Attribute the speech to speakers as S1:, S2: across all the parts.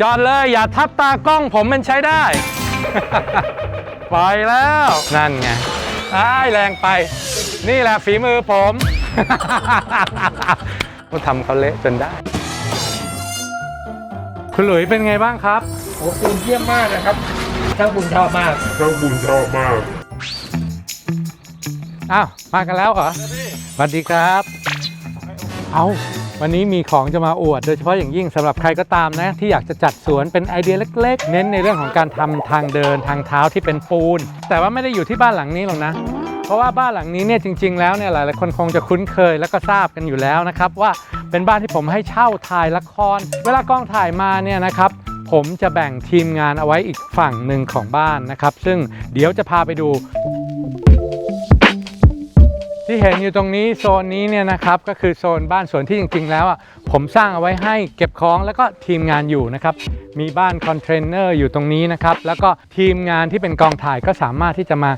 S1: จอดเลยอย่าทับตากล้องผมมันใช้ได้ ไปแล้ว นั่นไงอ้ายแรงไป นี่แหละฝีมือผมก็ทำเขาเละจนได้ คุณหลุยเป็นไงบ้างครับ
S2: โอ้ปูนเยี่ยมมากนะครับช่างปูนชอบมาก
S3: ช่างบุญชอบมาก
S1: อ้าว มากันแล้วเหรอสวัสดีครับ เอา วันนี้มีของจะมาอวด โดยเฉพาะอย่างยิ่งสำหรับใครก็ตามนะ ที่อยากจะจัดสวนเป็นไอเดียเล็ก ๆ เน้นในเรื่องของการทำทางเดินทางเท้าที่เป็นปูน แต่ว่าไม่ได้อยู่ที่บ้านหลังนี้หรอกนะ เพราะว่าบ้านหลังนี้เนี่ยจริง ๆ แล้วเนี่ยหลายๆคนคงจะคุ้นเคยแล้วก็ทราบกันอยู่แล้วนะครับว่าเป็นบ้านที่ผมให้เช่าถ่ายละคร เวลากล้องถ่ายมาเนี่ยนะครับผมจะแบ่งทีมงานเอาไว้อีกฝั่งหนึ่งของบ้านนะครับ ซึ่งเดี๋ยวจะพาไปดู ที่เห็นอยู่ตรงนี้โซนนี้เนี่ยนะครับก็คือโซนบ้านสวนที่จริง ๆ แล้วอะผมสร้างเอาไว้ให้เก็บของแล้วก็ทีมงานอยู่นะครับมีบ้านคอนเทนเนอร์อยู่ตรงนี้นะครับแล้วก็ทีมงานที่เป็นกองถ่ายก็สามารถที่จะมา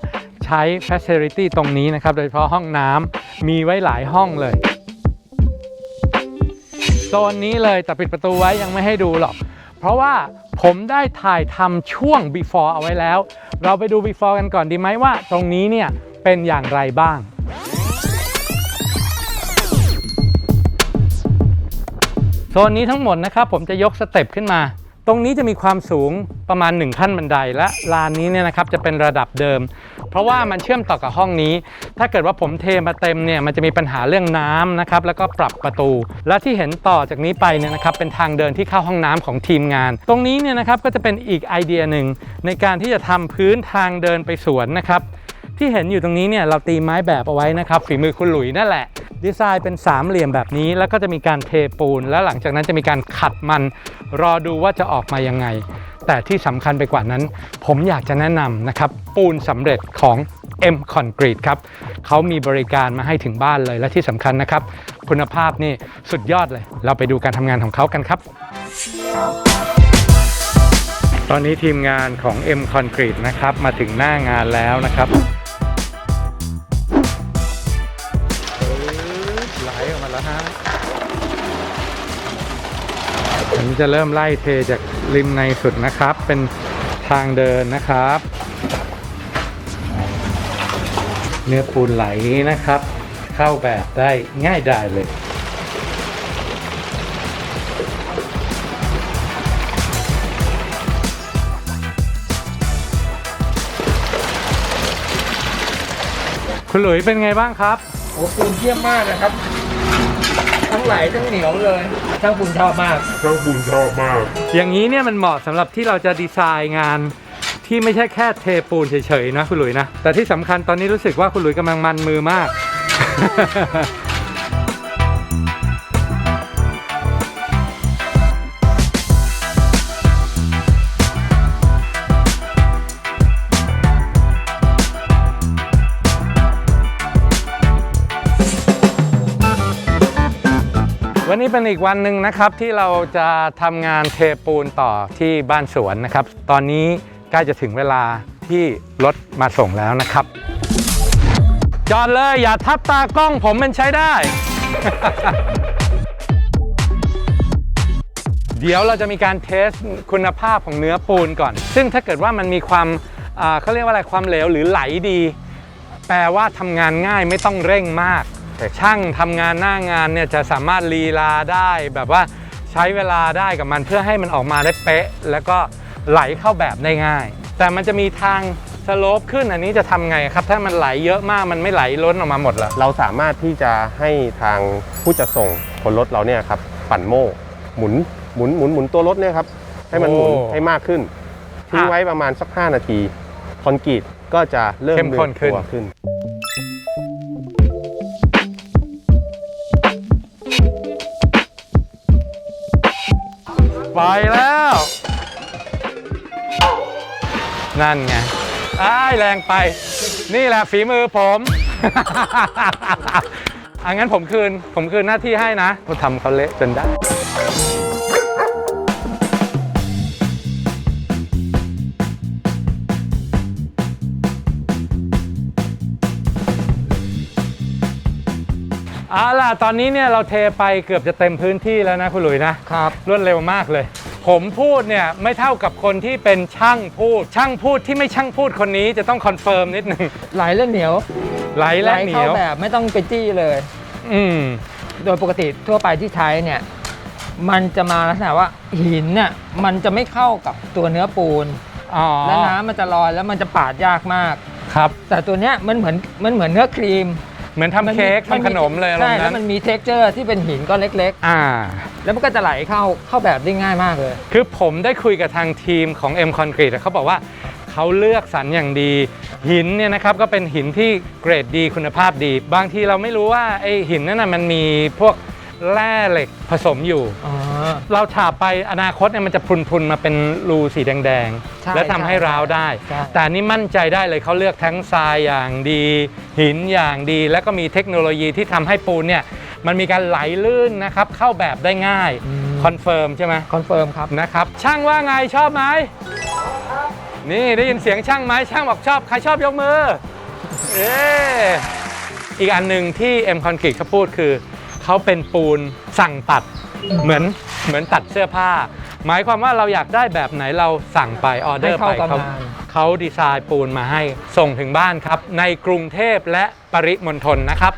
S1: ใช้ Facility ตรงนี้นะครับโดยเฉพาะห้องน้ำมีไว้หลายห้องเลยโซนนี้เลยแต่ปิดประตูไว้ยังไม่ให้ดูหรอก เพราะว่าผมได้ถ่ายทำช่วง before เอาไว้แล้ว เราไปดู before กันก่อนดีไหมว่า ตรงนี้เนี่ยเป็นอย่างไรบ้าง นนี้ทั้งหมดนะครับผมจะยกสเต็ปขึ้นมา ตรงนี้จะมีความสูงประมาณ 1 ขั้นบันไดและลานนี้เนี่ยนะครับจะเป็นระดับเดิม เพราะว่ามันเชื่อมต่อกับห้องนี้ ถ้าเกิดว่าผมเทมาเต็มเนี่ยมันจะมีปัญหาเรื่องน้ำนะครับแล้วก็ปรับประตู และที่เห็นต่อจากนี้ไปเนี่ยนะครับเป็นทางเดินที่เข้าห้องน้ำของทีมงาน ตรงนี้เนี่ยนะครับก็จะเป็นอีกไอเดียหนึ่งในการที่จะทำพื้นทางเดินไปสวนนะครับ ที่เห็นอยู่ตรงนี้เนี่ยเราตีไม้แบบเอาไว้นะครับฝีมือคุณหลุยนั่นแหละ ดีไซน์เป็นสามเหลี่ยมแบบนี้ แล้วก็จะมีการเทปูน แล้วหลังจากนั้นจะมีการขัดมัน รอดูว่าจะออกมายังไง แต่ที่สำคัญไปกว่านั้น ผมอยากจะแนะนำนะครับ ปูนสำเร็จของ M Concrete ครับเขามีบริการมาให้ถึงบ้านเลยและที่สำคัญนะครับ คุณภาพนี่สุดยอดเลย เราไปดูการทำงานของเขากันครับ ตอนนี้ทีมงานของ M Concrete นะครับมาถึงหน้างานแล้วนะครับ จะเริ่มไล่เทจากริมในสุดนะครับ เป็นทางเดินนะครับ เนื้อปูนไหลนะครับ เข้าแบบได้ง่ายดายเลยคุณหลุยเป็นไงบ้างครับ
S2: โอ้ปูนเยี่ยมมากนะครับ ทั้งไหลทั้งเหนียวเลย ช่างปูนชอบมาก
S3: ช่างบุญชอบมาก
S1: อย่างนี้เนี่ยมันเหมาะสำหรับที่เราจะดีไซน์งานที่ไม่ใช่แค่เทปูนเฉยๆนะคุณหลุยนะ แต่ที่สำคัญตอนนี้รู้สึกว่าคุณหลุยกำลังมันมือมาก วันนี้เป็นอีกวันหนึ่งนะครับที่เราจะทำงานเทปูนต่อที่บ้านสวนนะครับ ตอนนี้ใกล้จะถึงเวลาที่รถมาส่งแล้วนะครับ จอดเลยอย่าทับตากล้องผมมันใช้ได้ เดี๋ยวเราจะมีการเทสคุณภาพของเนื้อปูนก่อน ซึ่งถ้าเกิดว่ามันมีความอ่าเขาเรียกว่าอะไรความเหลวหรือไหลดี แปลว่าทำงานง่ายไม่ต้องเร่งมาก ช่างทำงานหน้างานเนี่ยจะสามารถลีลาได้แบบว่าใช้เวลาได้กับมันเพื่อให้มันออกมาได้เป๊ะ แล้วก็ไหลเข้าแบบได้ง่าย แต่มันจะมีทางสโลปขึ้นอันนี้จะทำไงครับ ถ้ามันไหลเยอะมากมันไม่ไหลล้นออกมาหมดเหรอ
S4: เราสามารถที่จะให้ทางผู้จะส่งคนรถเราเนี่ยครับปั่นโม่หมุนหมุนหมุนหมุนตัวรถเนี่ยครับให้มันหมุน
S1: โอ้
S4: ให้มากขึ้นทิ้ง
S1: อะ
S4: ไว้ประมาณสัก 5 นาที คอนกรีตก็จะเริ่ม
S1: เข้มข้น
S4: ขึ้น
S1: ไปแล้ว นั่นไงอ้ายแรงไป นี่แหละฝีมือผมอังั้นผมคืน ผมคืนหน้าที่ให้นะผมทำเขาเละจนได้ เอาล่ะ ตอนนี้เนี่ยเราเทไปเกือบจะเต็มพื้นที่แล้วนะคุณหลุยนะ
S2: ครับ
S1: รวดเร็วมากเลยผผมพูดเนี่ยไม่เท่ากับคนที่เป็นช่างพูด ช่างพูดที่ไม่ช่างพูดคนนี้จะต้องคอนเฟิร์มนิดนึง
S2: ไหลและเหนียว
S1: ไหล
S2: ไหล
S1: และเหนี
S2: เข้า
S1: ยว
S2: แบบไม่ต้องไปจี้เลย
S1: อืม
S2: โดยปกติทั่วไปที่ใช้เนี่ยมันจะมาลักษณะว่าหินเนี่ยมันจะไม่เข้ากับตัวเนื้อปูน
S1: อ๋อ
S2: และน้ำมันจะลอยแล้วมันจะปาดยากมาก
S1: ครับ
S2: แต่ตัวเนี้ยมันเหมือนมันเหมือนเนื้อครีม
S1: เหมือนทำเค้กทำขนมเลยอาร
S2: ใช่
S1: มณ์
S2: แล้
S1: นั้
S2: วน มันมีเท็กเจอร์ที่เป็นหินก้อนเล็ก
S1: อ่า
S2: ๆ แล้วมันก็จะไหลเข้าเข้าแบบได้ง่ายมากเลย
S1: คือผมได้คุยกับทางทีมของ M Concrete อะเขาบอกว่าเขาเลือกสรรอย่างดี หินเนี่ยนะครับก็เป็นหินที่เกรดดีคุณภาพดี บางทีเราไม่รู้ว่าไอหินนั่นนะมันมีพวก แร่เหล็กผสมอยู่
S2: อ๋อ
S1: เราฉาบไปอนาคตเนี่ยมันจะพรุนๆมาเป็นรูสีแดง
S2: ใช่
S1: ๆ แล้วทำให้
S2: ใช่
S1: ร้าวได้
S2: ใช่
S1: แต่อันนี่มั่นใจได้เลยเขาเลือกทั้งทรายอย่างดี หินอย่างดี แล้วก็มีเทคโนโลยีที่ทำให้ปูนเนี่ยมันมีการไหลลื่นนะครับ เข้าแบบได้ง่ายคอนเฟิร์มใช่ไหม
S2: คอนเฟิร์มครับ
S1: นะครับช่างว่าไงชอบไหมนี่ได้ยินเสียงช่างไหมช่างบอกชอบ ใครชอบยกมือเอออีกอันหนึ่งที่ M Concrete เขาพูดคือ เขาเป็นปูนสั่งตัดเหมือนเหมือนตัดเสื้อผ้า หมายความว่าเราอยากได้แบบไหนเราสั่งไปออเดอร์
S2: ให้
S1: ไป
S2: เข้ากับ
S1: เขา
S2: งาน
S1: เขาดีไซน์ปูนมาให้ส่งถึงบ้านครับ ในกรุงเทพและปริมณฑลนะครับ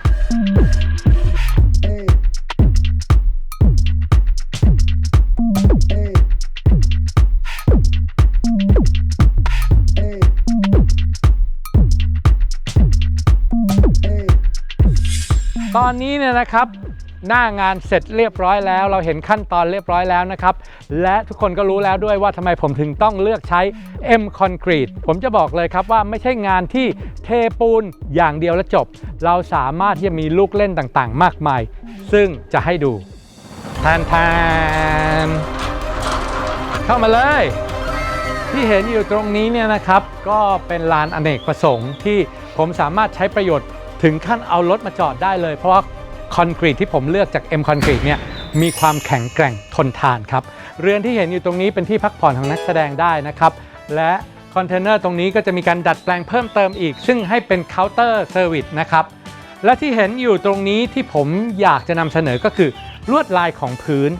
S1: ตอนนี้เนี่ยนะครับ หน้างานเสร็จเรียบร้อยแล้ว เราเห็นขั้นตอนเรียบร้อยแล้วนะครับ และทุกคนก็รู้แล้วด้วยว่าทำไมผมถึงต้องเลือกใช้ M Concrete ผมจะบอกเลยครับว่าไม่ใช่งานที่เทปูนอย่างเดียวแล้วจบ เราสามารถที่จะมีลูกเล่นต่างๆ มากมาย ซึ่งจะให้ดูแทนแทนเข้ามาเลยที่เห็นอยู่ตรงนี้เนี่ยนะครับก็เป็นลานอเนกประสงค์ที่ผมสามารถใช้ประโยชน์ถึงขั้นเอารถมาจอดได้เลย เพราะว่า คอนกรีตที่ผมเลือกจาก M Concrete เนี่ยมีความแข็งแกร่งทนทานครับ เรือนที่เห็นอยู่ตรงนี้เป็นที่พักผ่อนของนักแสดงได้นะครับ และคอนเทนเนอร์ตรงนี้ก็จะมีการดัดแปลงเพิ่มเติมอีก ซึ่งให้เป็นเคาน์เตอร์เซอร์วิสนะครับ และที่เห็นอยู่ตรงนี้ที่ผมอยากจะนำเสนอก็คือลวดลายของพื้น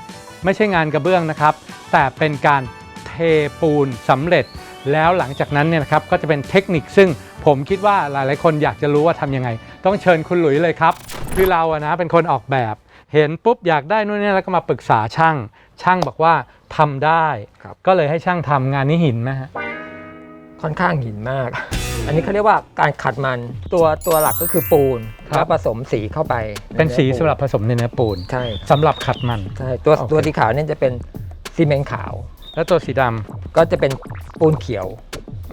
S1: ไม่ใช่งานกระเบื้องนะครับ แต่เป็นการเทปูนสำเร็จ แล้วหลังจากนั้นเนี่ยนะครับก็จะเป็นเทคนิคซึ่งผมคิดว่าหลายๆ คนอยากจะรู้ว่าทำยังไง ต้องเชิญคุณหลุยเลยครับ คือเราอะนะเป็นคนออกแบบ เห็นปุ๊บอยากได้นู่นนี่แล้วก็มาปรึกษาช่าง ช่างบอกว่าทำได้
S2: ครับ
S1: ก็เลยให้ช่างทำงานนี้หินไหมฮะ
S2: ค่อนข้างหินมาก อันนี้เขาเรียกว่าการขัดมันตัวตัวหลักก็คือปูน
S1: ครับ
S2: แล้วผสมสีเข้าไป
S1: เป็นสี
S2: ใสำ
S1: หรับผสมในเนื้อปูน
S2: ใช่
S1: สำหรับขัดมัน
S2: ใช่ตัว
S1: โอเค
S2: ตัวสีขาวเนี่ยจะเป็นซีเมนต์ขาว
S1: แล้วตัวสีดำ
S2: ก็จะเป็นปูนเขียว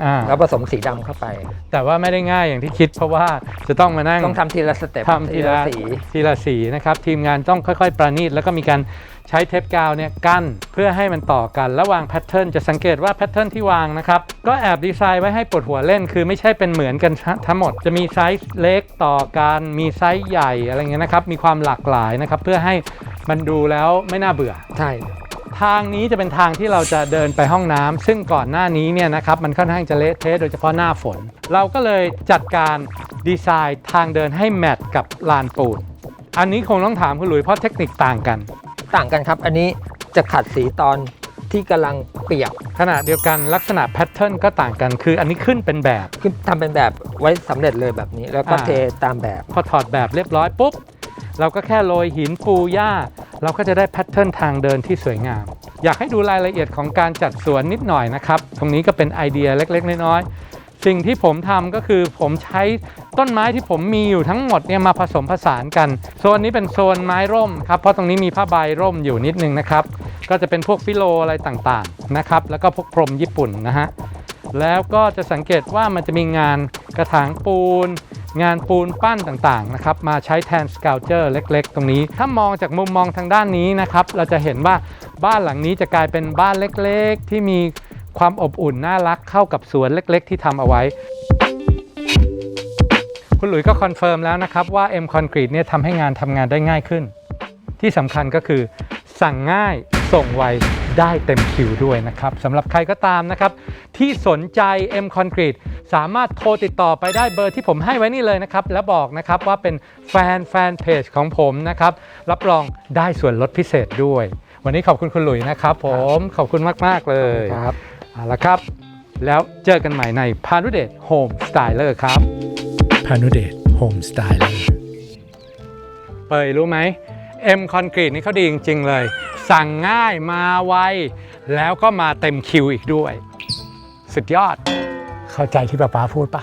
S1: อ่า
S2: แล้วผสมสีดำเข้าไป
S1: แต่ว่าไม่ได้ง่ายอย่างที่คิดเพราะว่าจะต้องมานั่ง
S2: ต้องทำทีละสเต็ป
S1: ทำทีละ
S2: สี
S1: ทีละสีนะครับ ทีมงานต้องค่อยๆ ประณีตแล้วก็มีการใช้เทปกาวเนี่ยกั้นเพื่อให้มันต่อกัน แล้ววางแพทเทิร์นจะสังเกตว่าแพทเทิร์นที่วางนะครับ ก็แอบดีไซน์ไว้ให้ปวดหัวเล่น คือไม่ใช่เป็นเหมือนกันทั้งหมด จะมีไซส์เล็กต่อกันมีไซส์ใหญ่อะไรเงี้ยนะครับ มีความหลากหลายนะครับ เพื่อให้มันดูแล้วไม่น่าเบื่อ
S2: ใช่
S1: ทางนี้จะเป็นทางที่เราจะเดินไปห้องน้ำซึ่งก่อนหน้านี้เนี่ยนะครับมันค่อนข้างจะเละเทะโดยเฉพาะหน้าฝน เราก็เลยจัดการดีไซน์ทางเดินให้แมทกับลานปูนอันนี้คงต้องถามคุณหลุยเพราะเทคนิคต่างกัน
S2: ต่างกันครับ อันนี้จะขัดสีตอนที่กำลังเปียก
S1: ขณะเดียวกันลักษณะแพทเทิร์นก็ต่างกันคืออันนี้ขึ้นเป็นแบบ
S2: คือทำเป็นแบบไว้สำเร็จเลยแบบนี้ แล้วก็
S1: อ่า
S2: เทตามแบบ
S1: พอถอดแบบเรียบร้อยปุ๊บ เราก็แค่โรยหินปูหญ้า เราก็จะได้แพทเทิร์นทางเดินที่สวยงาม อยากให้ดูรายละเอียดของการจัดสวนนิดหน่อยนะครับ ตรงนี้ก็เป็นไอเดียเล็ก ๆ น้อยๆสิ่งที่ผมทำก็คือผมใช้ต้นไม้ที่ผมมีอยู่ทั้งหมดเนี่ยมาผสมผสานกันโซนนี้เป็นโซนไม้ร่มครับเพราะตรงนี้มีผ้าใบร่มอยู่นิดนึงนะครับก็จะเป็นพวกฟิโลอะไรต่างๆนะครับแล้วก็พวกพรมญี่ปุ่นนะฮะแล้วก็จะสังเกตว่ามันจะมีงานกระถางปูน งานปูนปั้นต่างๆนะครับมาใช้แทนสเกลเจอร์เล็ก ๆ ตรงนี้ ถ้ามองจากมุมมองทางด้านนี้นะครับเราจะเห็นว่าบ้านหลังนี้จะกลายเป็นบ้านเล็กๆ ที่มีความอบอุ่นน่ารักเข้ากับสวนเล็ก ๆ ที่ทำเอาไว้ คุณหลุยส์ก็คอนเฟิร์มแล้วนะครับว่า M Concrete เนี่ยทำให้งานทำงานได้ง่ายขึ้น ที่สำคัญก็คือ สั่งง่ายส่งไวได้เต็มคิวด้วยนะครับสำหรับใครก็ตามนะครับที่สนใจ M Concrete สามารถโทรติดต่อไปได้เบอร์ที่ผมให้ไว้นี่เลยนะครับ แล้วบอกนะครับว่าเป็นแฟนแฟนเพจของผมนะครับ รับรองได้ส่วนลดพิเศษด้วย วันนี้ขอบคุณคุณหลุยนะครับ ผมขอบคุณมาก ๆ เลย
S2: ครับ
S1: เอาละครับ แล้วเจอกันใหม่ในพานุเดชโฮมสไตเลอร์ครับพานุเดชโฮมสไตเลอร์เปยรู้ไหมเอ็มคอนกรีตนี่เขาดีจริง ๆ เลย สั่งง่ายมาไว แล้วก็มาเต็มคิวอีกด้วย สุดยอด เข้าใจที่ป้าป้าพูดปะ